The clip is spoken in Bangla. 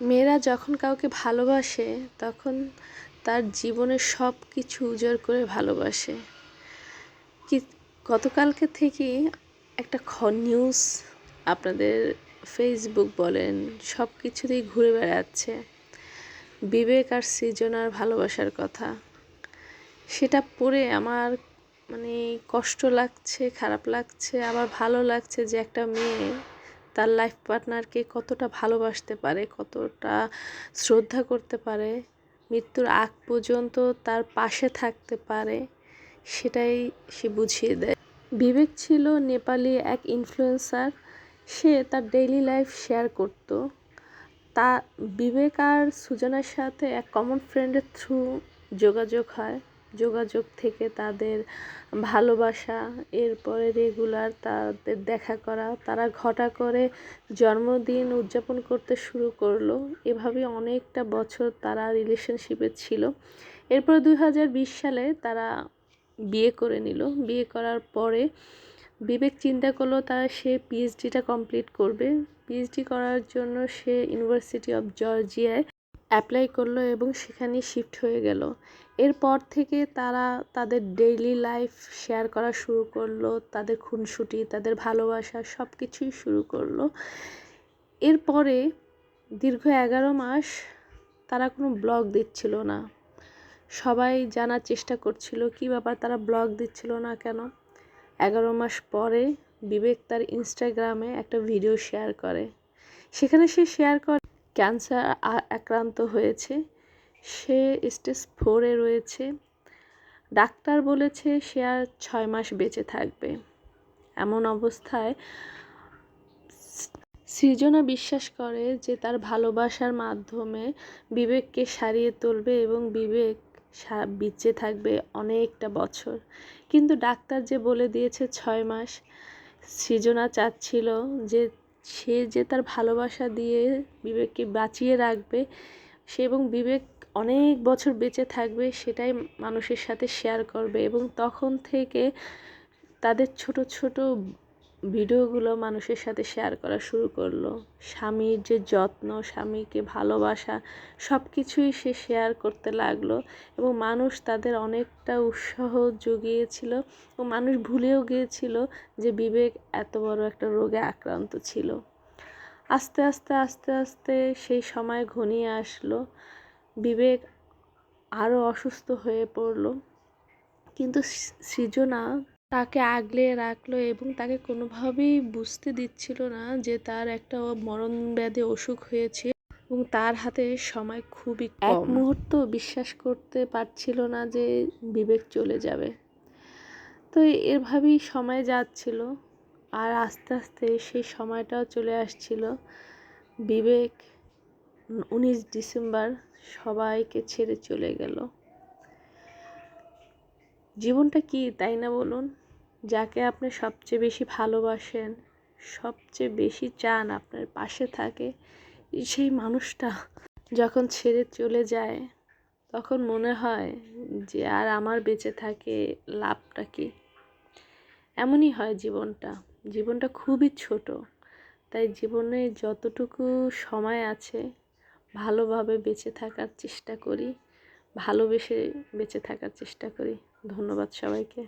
মেয়েরা যখন কাউকে ভালোবাসে, তখন তার জীবনের সব কিছু উজাড় করে ভালোবাসে। কি, গতকালকে থেকে একটা খ নিউজ আপনাদের ফেসবুক বলেন সব কিছুতেই ঘুরে বেড়াচ্ছে। বিবেক আর সৃজনার ভালোবাসার কথা। সেটা পড়ে আমার মানে কষ্ট লাগছে, খারাপ লাগছে, আবার ভালো লাগছে যে একটা মেয়ে তার লাইফ পার্টনারকে কতটা ভালোবাসতে পারে, কতটা শ্রদ্ধা করতে পারে, মৃত্যুর আগ পর্যন্ত তার পাশে থাকতে পারে, সেটাই সে বুঝিয়ে দেয়। বিবেক ছিল নেপালি এক ইনফ্লুয়েন্সার সে তার ডেইলি লাইফ শেয়ার করত। তা বিবেক আর সুজনার সাথে এক কমন ফ্রেন্ডের থ্রু যোগাযোগ হয়। যোগাযোগ থেকে তাদের ভালোবাসা, এরপরে রেগুলার তাদের দেখা করা, তারা ঘটা করে জন্মদিন উদযাপন করতে শুরু করল। এভাবে অনেকটা বছর তারা রিলেশনশিপে ছিল। এরপর দু হাজার বিশ সালে তারা বিয়ে করে নিল। বিয়ে করার পরে বিবেক চিন্তা করল তারা সে পিএইচডিটা কমপ্লিট করবে। পিএইচডি করার জন্য সে ইউনিভার্সিটি অফ জর্জিয়ায় অ্যাপ্লাই করল এবং সেখানে শিফট হয়ে গেল। এরপর থেকে তারা তাদের ডেইলি লাইফ শেয়ার করা শুরু করল, তাদের খুনসুটি, তাদের ভালোবাসা সব কিছুই শুরু করল। এরপরে দীর্ঘ এগারো মাস তারা কোনো ব্লগ দিচ্ছিল না। সবাই জানার চেষ্টা করছিল, কি ব্যাপার তারা ব্লগ দিচ্ছিল না কেন? এগারো মাস পরে বিবেক তার ইনস্টাগ্রামে একটা ভিডিও শেয়ার করে। সেখানে সে শেয়ার করে ক্যান্সার আক্রান্ত হয়েছে। সে স্টেজ ফোরে রয়েছে। ডাক্তার বলেছে সে আর ছয় মাস বেঁচে থাকবে। এমন অবস্থায় সৃজনা বিশ্বাস করে যে তার ভালোবাসার মাধ্যমে বিবেককে সারিয়ে তুলবে এবং বিবেক বেঁচে থাকবে অনেকটা বছর। কিন্তু ডাক্তার যে বলে দিয়েছে ছয় মাস, সৃজনা চাচ্ছিল যে সে যে তার ভালোবাসা দিয়ে বিবেককে বাঁচিয়ে রাখবে, সে এবং বিবেক অনেক বছর বেঁচে থাকবে, সেটাই মানুষের সাথে শেয়ার করবে এবং তখন থেকে তাদের ছোট ছোট ভিডিওগুলো মানুষের সাথে শেয়ার করা শুরু করল। স্বামীর যে যত্ন, স্বামীকে ভালোবাসা সব কিছুই সে শেয়ার করতে লাগল এবং মানুষ তাদের অনেকটা উৎসাহ জুগিয়েছিল ও মানুষ ভুলেও গিয়েছিল যে বিবেক এত বড় একটা রোগে আক্রান্ত ছিল। আস্তে আস্তে আস্তে আস্তে সেই সময় ঘনিয়ে আসলো। বিবেক আরও অসুস্থ হয়ে পড়ল। কিন্তু সৃজনা তাকে আগলে রাখল এবং তাকে কোনোভাবেই বুঝতে দিচ্ছিল না যে তার একটা মরণ ব্যাধি অসুখ হয়েছে এবং তার হাতে সময় খুবই এক মুহূর্ত বিশ্বাস করতে পারছিল না যে বিবেক চলে যাবে। তো এভাবেই সময় যাচ্ছিল আর আস্তে আস্তে সেই সময়টাও চলে আসছিল। বিবেক উনিশ ডিসেম্বর সবাইকে ছেড়ে চলে গেল। জীবনটা কি, তাই না বলুন? যাকে আপনি সবচেয়ে বেশি ভালোবাসেন, সবচেয়ে বেশি চান আপনার পাশে থাকে, সেই মানুষটা যখন ছেড়ে চলে যায়, তখন মনে হয় যে আর আমার বেঁচে থাকে লাভটা কি? এমনই হয় জীবনটা। জীবনটা খুবই ছোট, তাই জীবনে যতটুকু সময় আছে, ভালোভাবে বেঁচে থাকার চেষ্টা করি। ভালোবেসে বেঁচে থাকার চেষ্টা করি। ধন্যবাদ সবাইকে।